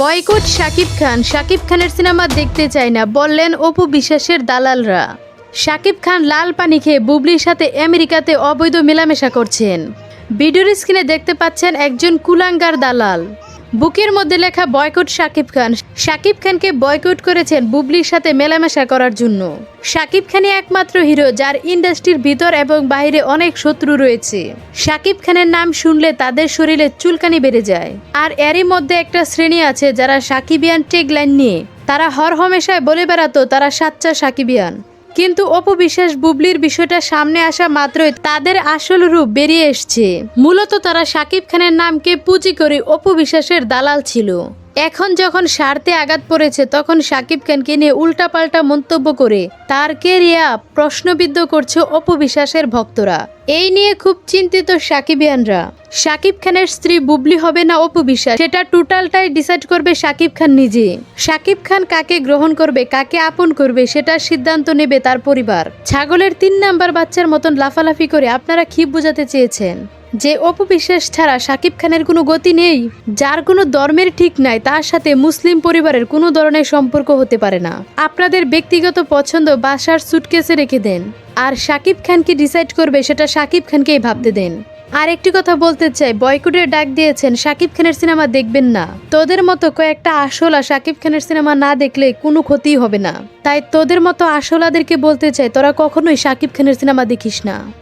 Boycott Shakib Khan. Shakib খানের cinema দেখতে চায় না, বললেন অপু বিশ্বাসের দালালরা। শাকিব খান লাল পানি খেয়ে বুবলির সাথে আমেরিকাতে অবৈধ মেলামেশা করছেন। ভিডিওর স্ক্রিনে দেখতে পাচ্ছেন একজন কুলাঙ্গার দালাল। বুকের মধ্যে লেখা বয়কট শাকিব খান। শাকিব খানকে বয়কট করেছেন বুবলির সাথে মেলামেশা করার জন্য। শাকিব খানই একমাত্র হিরো যার ইন্ডাস্ট্রির ভিতর এবং বাইরে অনেক শত্রু রয়েছে। শাকিব খানের নাম শুনলে তাদের শরীরে চুলকানি বেড়ে যায়। আর এরই মধ্যে একটা শ্রেণি আছে যারা সাকিবিয়ান টেগলাইন নিয়ে। তারা হর হমেশায় বলে বেড়াতো, তারা সাচ্চা সাকিবিয়ান কিন্তু অপু বিশ্বাস বুবলির বিষয়টা সামনে আসা মাত্রই তাদের আসল রূপ বেরিয়ে এসছে। মূলত তারা সাকিব খানের নামকে পুঁজি করে অপু বিশ্বাসের দালাল ছিল। এখন যখন স্বার্থে আঘাত পড়েছে, তখন সাকিব খানকে নিয়ে উল্টাপাল্টা মন্তব্য করে তার কেরিয়া প্রশ্নবিদ্ধ করছে অপবিশ্বাসের ভক্তরা। এই নিয়ে খুব চিন্তিত সাকিবিয়ানরা। সাকিব খানের স্ত্রী বুবলি হবে না অপবিশ্বাস? সেটা টোটালটাই ডিসাইড করবে সাকিব খান নিজে। সাকিব খান কাকে গ্রহণ করবে, কাকে আপন করবে সেটার সিদ্ধান্ত নেবে তার পরিবার। ছাগলের তিন নাম্বার বাচ্চার মতন লাফালাফি করে আপনারা কি বোঝাতে চেয়েছেন? যে অপু বিশ্বাস ছাড়া সাকিব খানের কোনো গতি নেই, যার কোনো ধর্মের ঠিক নাই, তার সাথে মুসলিম পরিবারের কোনো ধরনের সম্পর্ক হতে পারে না। আপনাদের ব্যক্তিগত পছন্দ বাসার সুটকেসে রেখে দেন। আর সাকিব খানকে ডিসাইড করবে, সেটা সাকিব খানকেই ভাবতে দেন। আর একটি কথা বলতে চাই, বয়কুটের ডাক দিয়েছেন, সাকিব খানের সিনেমা দেখবেন না। তোদের মতো কয়েকটা আসলা সাকিব খানের সিনেমা না দেখলে কোনো ক্ষতিই হবে না। তাই তোদের মতো আসলাদেরকে বলতে চাই, তোরা কখনোই সাকিব খানের সিনেমা দেখিস না।